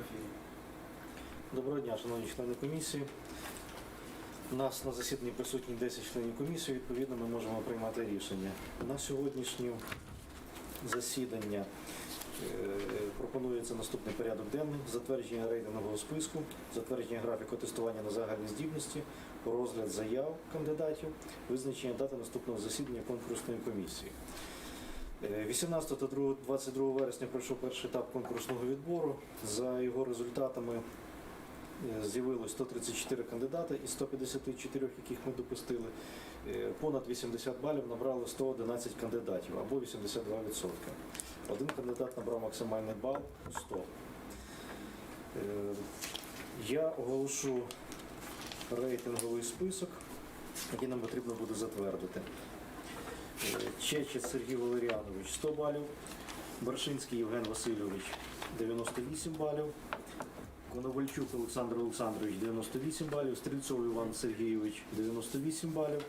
ефірі. Доброго дня, шановні члени комісії. У нас на засіданні присутні 10 членів комісії, відповідно, ми можемо приймати рішення. На сьогоднішнє засідання е, пропонується наступний порядок денний: затвердження рейтингового списку, затвердження графіку тестування на загальні здібності, розгляд заяв кандидатів, визначення дати наступного засідання конкурсної комісії. Е, 18 та 22 вересня пройшов перший етап конкурсного відбору. За його результатами Е, З'явилось 134 кандидати із 154, яких ми допустили. Е, Понад 80 балів набрали 111 кандидатів або 82%. Один кандидат набрав максимальний бал 100. Е, Я оголошу рейтинговий список, який нам потрібно буде затвердити. Чечет Сергій Валеріанович 100 балів, Баршинський Євген Васильович 98 балів, Коновальчук Олександр Олександрович 98 балів, Стрільцов Іван Сергійович 98 балів,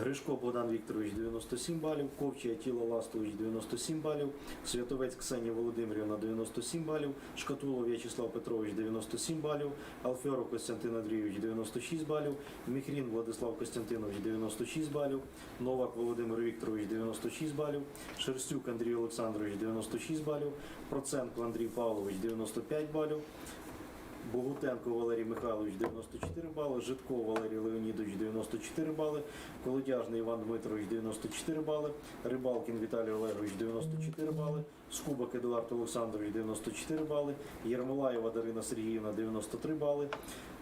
Гришко Богдан Вікторович 97 балів, Ковчий Атіла Ластович 97 балів, Святовець Ксенія Володимирівна 97 балів, Шкатулов В'ячеслав Петрович 97 балів, Алферов Костянтин Андрійович 96 балів, Міхрін Владислав Костянтинович 96 балів, Новак Володимир Вікторович 96 балів, Шерстюк Андрій Олександрович 96 балів, Проценко Андрій Павлович 95 балів, Богутенко Валерій Михайлович 94 бали, Житко Валерій Леонідович 94 бали, Колодяжний Іван Дмитрович 94 бали, Рибалкін Віталій Олегович 94 бали, Скубак Едуард Олександрович 94 бали, Єрмолаєва Дарина Сергіївна 93 бали,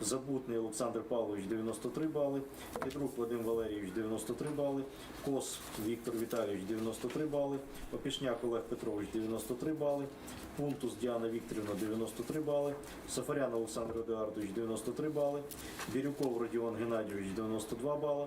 Забутний Олександр Павлович 93 бали, Петрук Вадим Валерійович 93 бали, Кос Віктор Віталійович 93 бали, Опішняк Олег Петрович 93 бали, Пунтус Діана Вікторівна 93 бали, Сафарян Олександр Едуардович 93 бали, Бірюков Родіон Геннадійович 92 бали,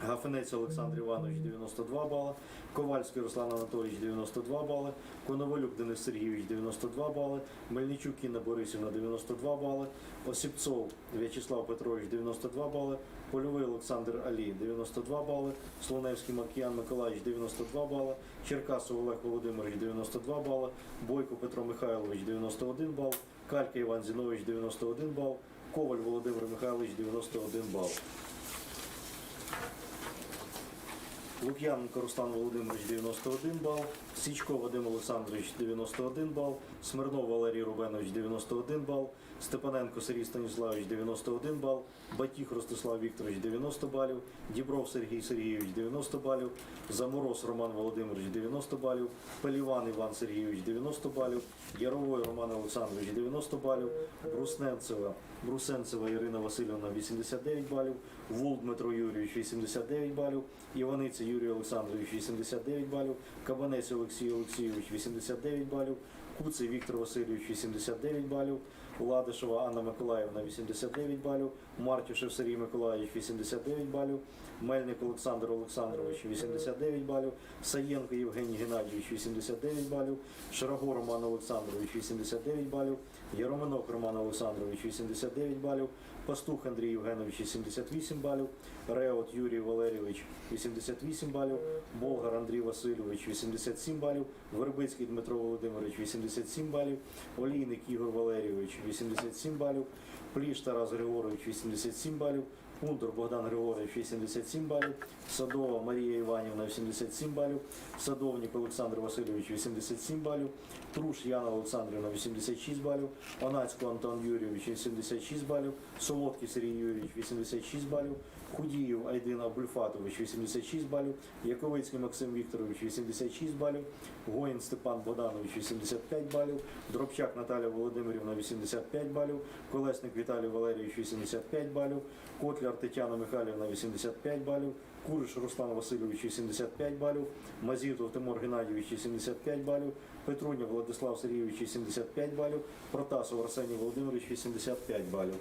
Гафинець Олександр Іванович 92 бали, Ковальський Руслан Анатолійович 92 бали, Коновалюк Денис Сергійович 92 бали, Мельничук Інна Борисівна 92 бали, Осіпцов В'ячеслав Петрович 92 бали, Польовий Олександр Алі 92 бали, Слоневський Маркіян Миколаївич 92 бали, Черкасов Олег Володимирович 92 бали, Бойко Петро Михайлович 91 бал, Калька Іван Зінович 91 бал, Коваль Володимир Михайлович 91 бал. Лук'яненко Руслан Володимирович 91 бал, Січко Вадим Олександрович 91 бал, Смирнов Валерій Рубенович 91 бал, Степаненко Сергій Станіславович 91 бал, Батіх Ростислав Вікторович 90 балів, Дібров Сергій Сергійович 90 балів, Замороз Роман Володимирович 90 балів, Пеліван Іван Сергійович 90 балів, Яровой Роман Олександрович 90 балів, Брусненцева, Брусенцева Ірина Васильівна 89 балів, Вул Дмитро Юрійович 89 балів, Іваниця Юрій Олександрович 89 балів, Кабанець Олексій Олексійович 89 балів, Куций Віктор Васильович 89 балів, Ладишева Анна Миколаївна 89 балів, Мартюшев Сергій Миколаївич 89 балів, Мельник Олександр Олександрович 89 балів, Саєнко Євгеній Геннадійович 89 балів, Широго Роман Олександрович 89 балів, Яроминок Роман Олександрович 89 балів, Пастух Андрій Євгенович 78 балів, Реот Юрій Валерійович 88 балів, Болгар Андрій Васильович 87 балів, Вербицький Дмитро Володимирович 87 балів, Олійник Ігор Валерійович 87 балів, Пліш Тарас Григорович 87 балів, Пундур Богдан Григорович 87 балів, Садова Марія Іванівна 87 балів, Садовник Олександр Васильович 87 балів, Труш Яна Олександрівна 86 балів, Онацько Антон Юрійович 86 балів, Солодкий Сергій Юрійович 86 балів, Худіїв Айдин Абульфатович 86 балів, Яковицький Максим Вікторович 86 балів, Гоїн Степан Богданович 85 балів, Дробчак Наталя Володимирівна 85 балів, Колесник Віталій Валерійович 85 балів, Котляр Тетяна Михайлівна 85 балів, Куриш Руслан Васильович 85 балів, Мазітов Тимур Геннадійович 75 балів, Петруня Владислав Сергійович 75 балів, Протасов Арсеній Володимирович 85 балів.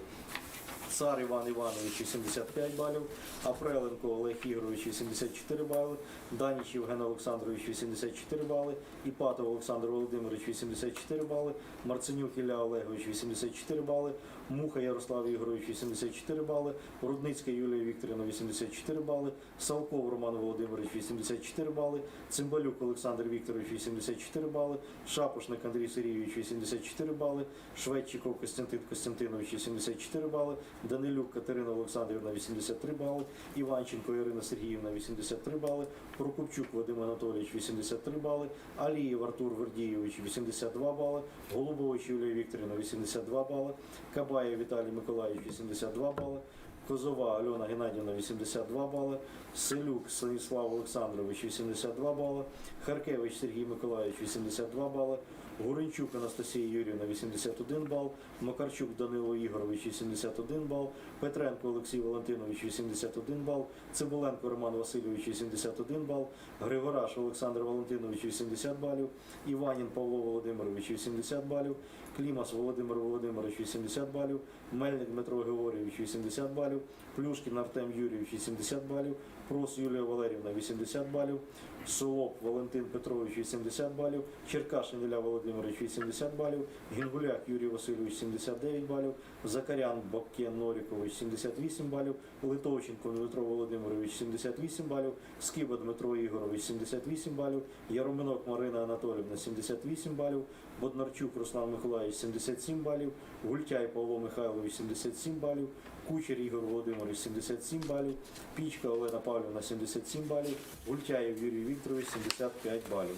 Цар Іван Іванович 85 балів, Апреленко Олег Ігорович 84 бали, Даніч Євген Олександрович 84 бали, Іпатов Олександр Володимирович 84 бали, Марценюк Ілля Олегович 84 бали, Муха Ярослав Ігорович 84 бали, Рудницька Юлія Вікторівна 84 бали, Салков Роман Володимирович 84 бали, Цимбалюк Олександр Вікторович 84 бали, Шапошник Андрій Сергійович 84 бали, Шведчиков Костянтин Костянтинович 84 бали, Данилюк Катерина Олександрівна 83 бали, Іванченко Ірина Сергіївна 83 бали, Прокопчук Вадим Анатолійович 83 бали, Алієв Артур Вердійович 82 бали, Голубович Юлія Вікторівна 82 бали, Кабаєв Віталій Миколаївич 82 бали, Козова Альона Геннадівна 82 бали, Селюк Станіслав Олександрович 82 бали, Харкевич Сергій Миколаївич 82 бали, Гуренчук Анастасія Юрівна 81 бал, Макарчук Данило Ігорович 81 бал, Петренко Олексій Валентинович 81 бал, Цибуленко Роман Васильович 81 бал, Григораш Олександр Валентинович 80 балів, Іванін Павло Володимирович 80 балів, Клімас Володимир Володимирович 80 балів, Мельник Дмитро Георгійович 80 балів, Плюшкін Артем Юрійович 80 балів, Прос Юлія Валерівна 80 балів, Солоп Валентин Петрович 80 балів, Черкашин Ілля Володимирович 80 балів, Гінгуляк Юрій Васильович 79 балів, Закарян Бабкен Норікович 78 балів, Литовченко Дмитро Володимирович 78 балів, Скиба Дмитро Ігорович 78 балів, Яроминок Марина Анатолівна 78 балів, Боднарчук Руслан Миколаївич 77 балів, Гультяй Павло Михайлович 77 балів, Кучер Ігор Володимирович 77 балів, Пічка Олена Павлівна 77 балів, Гультяєв Юрій Вікторович 75 балів.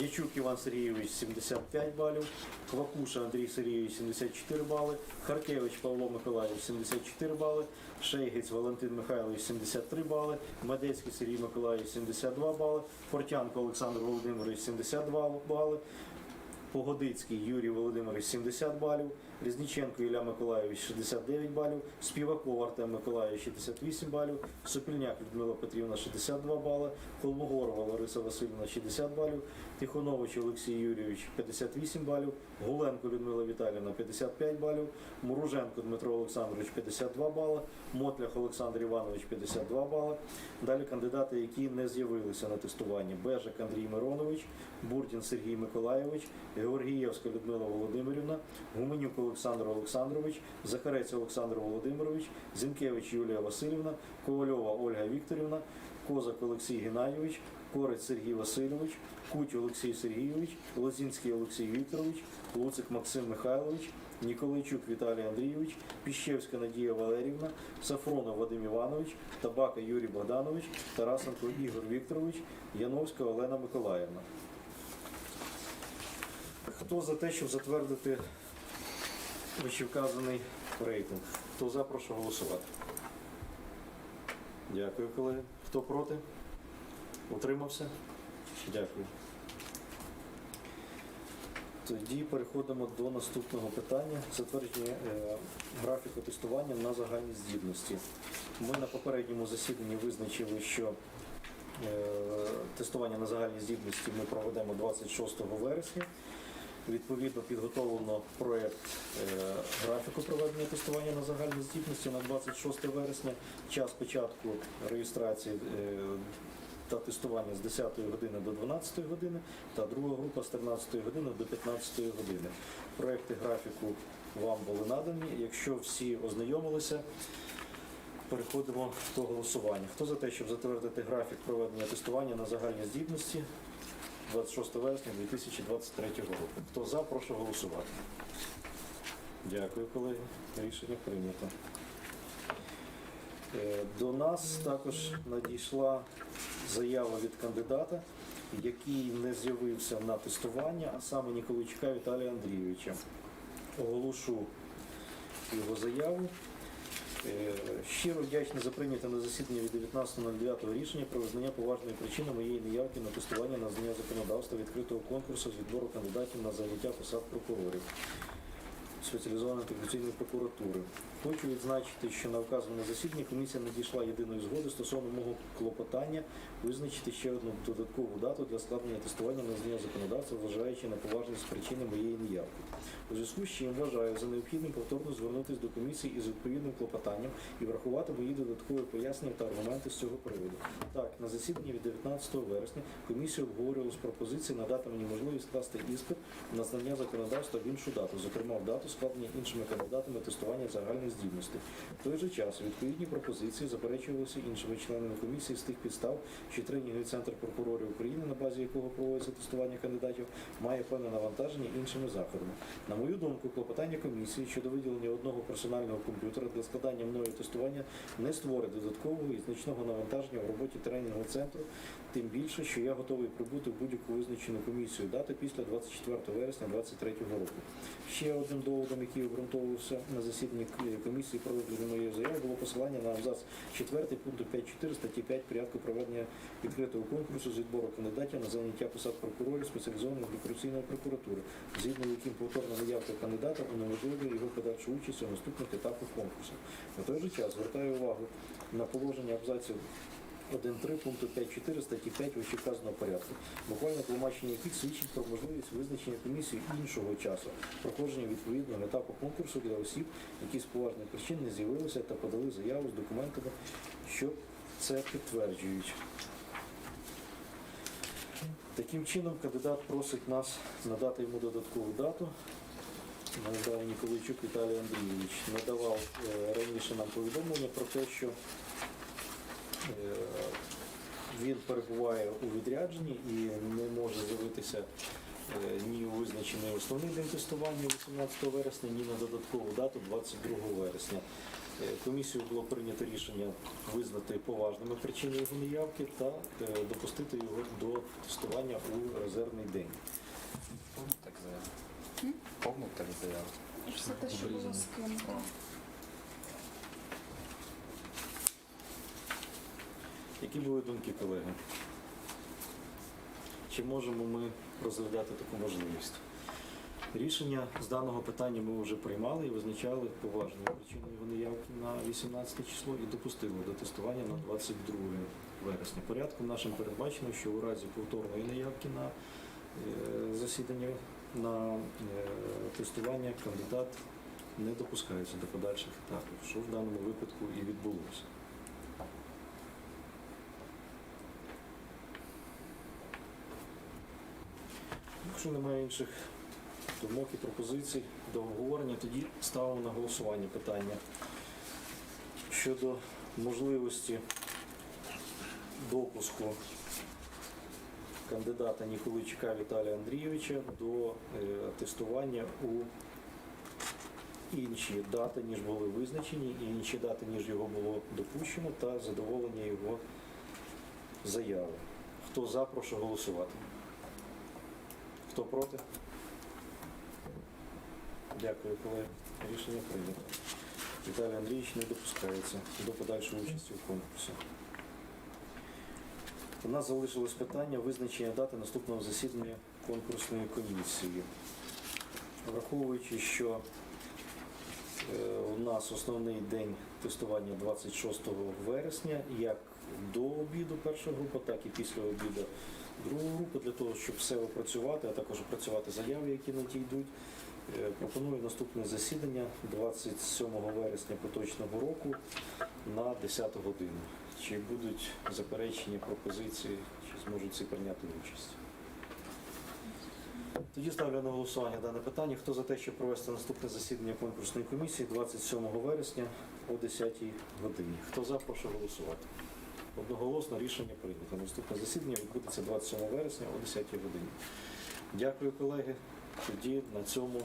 Дячук Іван Сергійович 75 балів, Квакуша Андрій Сергійович 74 бали, Харкевич Павло Миколаївич 74 бали, Шейгець Валентин Михайлович 73 бали, Мадецький Сергій Миколаївич 72 бали, Портянко Олександр Володимирович 72 бали, Погодицький Юрій Володимирович 70 балів, Різніченко Ілля Миколаївич 69 балів, Співаков Артем Миколаївич 68 балів, Сопільняк Людмила Петрівна 62 бали, Холмогорова Лариса Васильівна 60 балів, Тихонович Олексій Юрійович 58 балів, Гуленко Людмила Віталіївна 55 балів, Муруженко Дмитро Олександрович 52 бали, Мотлях Олександр Іванович 52 бали. Далі кандидати, які не з'явилися на тестуванні. Бежик Андрій Миронович, Буртін Сергій Миколайович, Георгієвська Людмила Володимирівна, Гуменюк Олександр Олександрович, Захарець Олександр Володимирович, Зінкевич Юлія Васильівна, Ковальова Ольга Вікторівна, Козак Олексій Геннадійович, Корець Сергій Васильович, Куть Олексій Сергійович, Лозінський Олексій Вікторович, Луцик Максим Михайлович, Ніколайчук Віталій Андрійович, Піщевська Надія Валерівна, Сафронов Вадим Іванович, Табака Юрій Богданович, Тарасенко Ігор Вікторович, Яновська Олена Миколаївна. Хто за те, щоб затвердити вищевказаний рейтинг? Хто за, прошу голосувати. Дякую, колеги. Хто проти? Утримався? Дякую. Тоді переходимо до наступного питання затвердження е, графіку тестування на загальні здібності. Ми на попередньому засіданні визначили, що е, тестування на загальні здібності ми проведемо 26 вересня. Відповідно, підготовлено проєкт е, графіку проведення тестування на загальні здібності на 26 вересня. Час початку реєстрації е, та тестування з 10 години до 12 години, та друга група з 13 години до 15 години. Проекти графіку вам були надані. Якщо всі ознайомилися, переходимо до голосування. Хто за те, щоб затвердити графік проведення тестування на загальні здібності 26 вересня 2023 року? Хто за, прошу голосувати. Дякую, колеги. Рішення прийнято. Е, До нас також надійшла заява від кандидата, який не з'явився на тестування, а саме Ніколайчука Віталія Андрійовича. Оголошу його заяву. Е, Щиро вдячний за прийняте на засіданні від 19.09 рішення про визнання поважної причини моєї неявки на тестування на знання законодавства відкритого конкурсу з відбору кандидатів на заняття посад прокурорів. Спеціалізованої антикорупційної прокуратури. Хочу відзначити, що на вказаному засіданні комісія надійшла єдиної згоди стосовно мого клопотання визначити ще одну додаткову дату для складення тестування на знання законодавства, вважаючи на поважність причини моєї неявки. У зв'язку з чим вважаю за необхідним повторно звернутися до комісії із відповідним клопотанням і врахувати мої додаткові пояснення та аргументи з цього приводу. Так, на засіданні від 19 вересня комісія обговорювала з пропозиції надати мені можливість скласти іспит на знання законодавства в іншу дату, зокрема в дату складення іншими кандидатами тестування загальних здібностей. В той же час відповідні пропозиції заперечувалися іншими членами комісії з тих підстав, що тренінговий центр прокурорів України, на базі якого проводиться тестування кандидатів, має певне навантаження іншими заходами. На мою думку, клопотання комісії щодо виділення одного персонального комп'ютера для складання мною тестування не створить додаткового і значного навантаження в роботі тренінгового центру, тим більше, що я готовий прибути в будь-яку визначену комісію дати після 24 вересня 2023 року. Ще одним доводом, який обґрунтовувався на засіданні комісії про розгляд моєї заяви, було посилання на абзац 4 пункту 5.4 статті 5 порядку проведення відкритого конкурсу з відбору кандидатів на заняття посад прокурорів спеціалізованої антикорупційної прокуратури, згідно з яким повторна наявка кандидата унеможливлює його подальшу участь у наступних етапах конкурсу. На той же час звертаю увагу на положення абзаців 1.3 пункту 5.4 статті 5 вищевказаного порядку, буквально тлумачення яких свідчить про можливість визначення комісії іншого часу проходження відповідного етапу конкурсу для осіб, які з поважних причин не з'явилися та подали заяву з документами, що це підтверджують. Таким чином, кандидат просить нас надати йому додаткову дату. Надав Ніколайчук Віталій Андрійович надавав е, раніше нам повідомлення про те, що він перебуває у відрядженні і не може з'явитися е, ні у визначений основний день тестування 18 вересня, ні на додаткову дату 22 вересня. Е, Комісією було прийнято рішення визнати поважними причини його неявки та е, допустити його до тестування у резервний день. Повну так заяву. Повну так заяву. Все те, що було скинуто. Які були думки колеги? Чи можемо ми розглядати таку можливість? Рішення з даного питання ми вже приймали і визначали поважні причини його неявки на 18 число і допустили до тестування на 22 вересня. Порядком нашим передбачено, що у разі повторної неявки на е, засідання на е, тестування кандидат не допускається до подальших етапів, що в даному випадку і відбулося. Якщо немає інших думок і пропозицій до обговорення, тоді ставимо на голосування питання щодо можливості допуску кандидата Ніколайчука Віталія Андрійовича до е, тестування у інші дати, ніж були визначені, і інші дати, ніж його було допущено, та задоволення його заяви. Хто за, прошу голосувати. Хто проти? Дякую, колеги. Рішення прийнято. Віталій Андрійович не допускається до подальшої участі в конкурсі. У нас залишилось питання визначення дати наступного засідання конкурсної комісії. Враховуючи, що е, у нас основний день тестування 26 вересня, як до обіду перша група, так і після обіду другу групу, для того, щоб все опрацювати, а також опрацювати заяви, які надійдуть. Е, Пропоную наступне засідання 27 вересня поточного року на 10 годину. Чи будуть заперечення, пропозиції, чи зможуть всі прийняти участь? Тоді ставлю на голосування дане питання. Хто за те, щоб провести наступне засідання конкурсної комісії 27 вересня о 10 годині? Хто за, прошу голосувати. Одноголосно рішення прийнято. Наступне засідання відбудеться 27 вересня о 10 годині. Дякую, колеги. Тоді на цьому